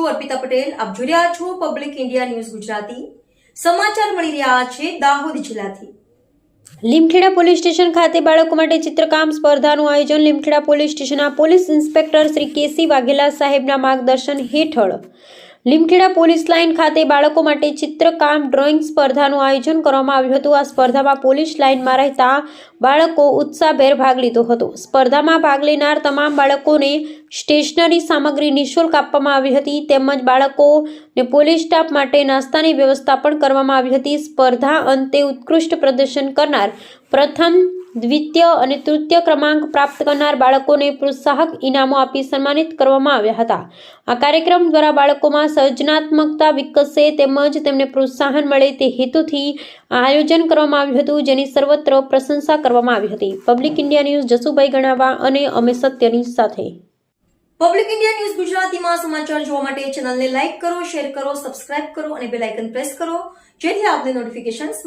અર્પિતા પટેલ. આપ જોઈ રહ્યા છો પબ્લિક ઇન્ડિયા ન્યૂઝ ગુજરાતી. સમાચાર મળી રહ્યા છે દાહોદ જિલ્લાથી. લીમખેડા પોલીસ સ્ટેશન ખાતે બાળકો માટે ચિત્રકામ સ્પર્ધાનું આયોજન લીમખેડા પોલીસ સ્ટેશનના police inspector Shri K C Vaghela સાહેબના માર્ગદર્શન હેઠળ. લીમખેડા પોલીસ લાઇન ખાતે બાળકો માટે ચિત્રકામ, ડ્રોઈંગ સ્પર્ધાનું આયોજન કરવામાં આવ્યું હતું. આ સ્પર્ધામાં પોલીસ લાઇનમાં રહેતા બાળકો ઉત્સાહભેર ભાગ લીધો હતો. સ્પર્ધામાં ભાગ લેનાર તમામ બાળકોને સ્ટેશનરી સામગ્રી નિઃશુલ્ક આપવામાં આવી હતી. તેમજ બાળકોને પોલીસ સ્ટાફ માટે નાસ્તાની વ્યવસ્થા પણ કરવામાં આવી હતી. સ્પર્ધા અંતે ઉત્કૃષ્ટ પ્રદર્શન કરનાર પ્રથમ દ્વિતીય અને તૃતીય ક્રમાંક પ્રાપ્ત કરનાર બાળકોને પ્રોત્સાહક ઇનામો આપી સન્માનિત કરવામાં આવ્યા હતા. આ કાર્યક્રમ દ્વારા બાળકોમાં સર્જનાત્મકતા વિકસે તેમજ તેમને પ્રોત્સાહન મળે તે હેતુથી આયોજન કરવામાં આવ્યું હતું, જેની સર્વત્ર પ્રશંસા કરવામાં આવી હતી. Public India news Jasubhai Ganava અને અમે સત્યની સાથે. પબ્લિક ઇન્ડિયા ન્યૂઝ ગુજરાતીમાં સમાચાર જોવા માટે ચેનલને લાઇક કરો, શેર કરો, સબસ્ક્રાઇબ કરો અને બેલ આઇકન પ્રેસ કરો, જેથી આપને નોટિફિકેશન્સ